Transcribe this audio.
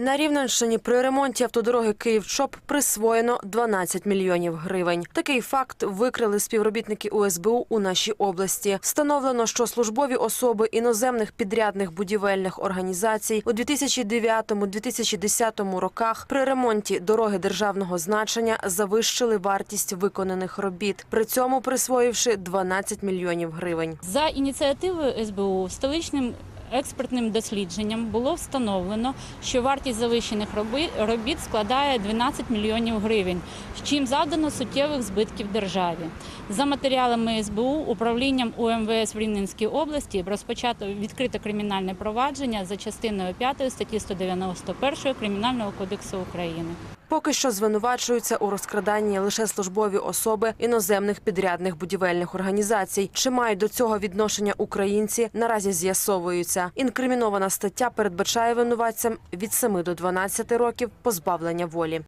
На Рівненщині при ремонті автодороги Київ-Чоп присвоєно 12 мільйонів гривень. Такий факт викрили співробітники УСБУ у нашій області. Встановлено, що службові особи іноземних підрядних будівельних організацій у 2009-2010 роках при ремонті дороги державного значення завищили вартість виконаних робіт, при цьому присвоївши 12 мільйонів гривень. За ініціативою СБУ столичним експертним дослідженням було встановлено, що вартість завищених робіт складає 12 мільйонів гривень, з чим завдано суттєвих збитків державі. За матеріалами СБУ управлінням УМВС в Рівненській області розпочато відкрите кримінальне провадження за частиною 5 статті 191 Кримінального кодексу України. Поки що звинувачуються у розкраданні лише службові особи іноземних підрядних будівельних організацій. Чи мають до цього відношення українці? Наразі з'ясовуються. Інкримінована стаття передбачає винуватцям від 7 до 12 років позбавлення волі.